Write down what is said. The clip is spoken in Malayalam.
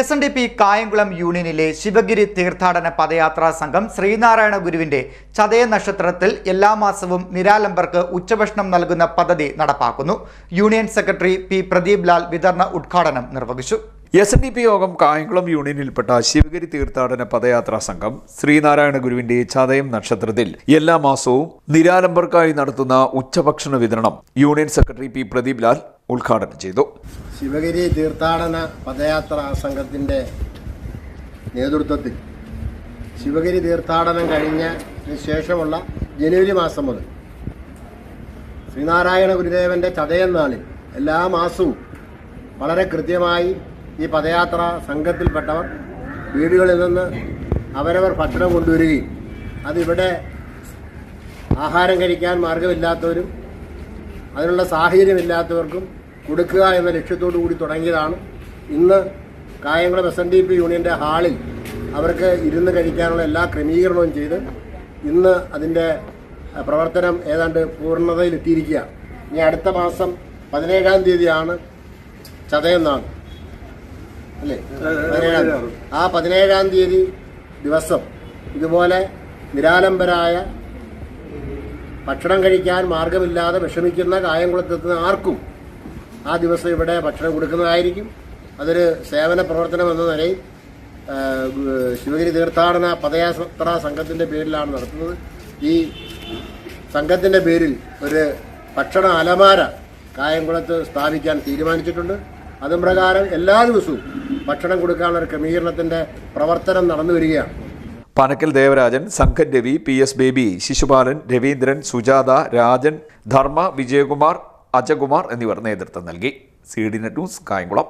S N D P Kayamkulam യൂണിയനിലെ Sivagiri തീർത്ഥാടന പദയാത്രാ സംഘം ശ്രീനാരായണ ഗുരുവിന്റെ ചതയ നക്ഷത്രത്തിൽ എല്ലാ മാസവും നിരാലംബർക്ക് ഉച്ചഭക്ഷണം നൽകുന്ന പദ്ധതി നടപ്പാക്കുന്നു. Union secretary P Pradeep Lal വിതരണ ഉദ്ഘാടനം നിർവഹിച്ചു. എസ് എൻ ഡി പി യോഗം കായംകുളം യൂണിയനിൽപ്പെട്ട ശിവഗിരി തീർത്ഥാടന പദയാത്രാ സംഘം ശ്രീനാരായണ ഗുരുവിന്റെ ചതയം നക്ഷത്രത്തിൽ എല്ലാ മാസവും നിരാലംബർക്കായി നടത്തുന്ന ഉച്ചഭക്ഷണ വിതരണം. Union secretary P Pradeep Lal ഉദ്ഘാടനം ചെയ്തു. ശിവഗിരി തീർത്ഥാടന പദയാത്ര സംഘത്തിന്റെ നേതൃത്വത്തിൽ ശിവഗിരി തീർത്ഥാടനം കഴിഞ്ഞ ശേഷമുള്ള ജനുവരി മാസം മുതൽ ശ്രീനാരായണ ഗുരുദേവന്റെ ചതയം നാളിൽ എല്ലാ മാസവും വളരെ കൃത്യമായി ഈ പദയാത്ര സംഘത്തിൽപ്പെട്ടവർ വീടുകളിൽ നിന്ന് അവരവർ ഭക്ഷണം കൊണ്ടുവരികയും അതിവിടെ ആഹാരം കഴിക്കാൻ മാർഗമില്ലാത്തവരും അതിനുള്ള സാഹചര്യമില്ലാത്തവർക്കും കൊടുക്കുക എന്ന ലക്ഷ്യത്തോടു കൂടി തുടങ്ങിയതാണ്. ഇന്ന് Kayamkulam S N D P യൂണിയന്റെ ഹാളിൽ അവർക്ക് ഇരുന്ന് കഴിക്കാനുള്ള എല്ലാ ക്രമീകരണവും ചെയ്ത് ഇന്ന് അതിന്റെ പ്രവർത്തനം ഏതാണ്ട് പൂർണതയിലെത്തിയിരിക്കുകയാണ് ഇനി അടുത്ത മാസം പതിനേഴാം തീയതിയാണ് ചതയെന്നാണ്. അല്ലേ? പതിനേഴാം ആ പതിനേഴാം തീയതി ദിവസം ഇതുപോലെ നിരാലംബരായ ഭക്ഷണം കഴിക്കാൻ മാർഗമില്ലാതെ വിഷമിക്കുന്ന കായംകുളത്തെത്തുന്ന ആർക്കും ആ ദിവസം ഇവിടെ ഭക്ഷണം കൊടുക്കുന്നതായിരിക്കും. അതൊരു സേവന പ്രവർത്തനം എന്ന നിലയിൽ ശിവഗിരി തീർത്ഥാടന പദയാത്ര സംഘത്തിന്റെ പേരിലാണ് നടത്തുന്നത്. ഈ സംഘത്തിന്റെ പേരിൽ ഒരു ഭക്ഷണ അലമാര കായംകുളത്ത് സ്ഥാപിക്കാൻ തീരുമാനിച്ചിട്ടുണ്ട്. അതും പ്രകാരം എല്ലാ ദിവസവും ഭക്ഷണം കൊടുക്കാനുള്ള ക്രമീകരണത്തിന്റെ പ്രവർത്തനം നടന്നു വരികയാണ്. പനക്കൽ ദേവരാജൻ സംഘൻ രവി പി എസ് ബേബി ശിശുപാലൻ രവീന്ദ്രൻ സുജാത രാജൻ ധർമ്മ വിജയകുമാർ അജകുമാർ എന്നിവർ നേതൃത്വം നൽകി. C D net news Kayamkulam.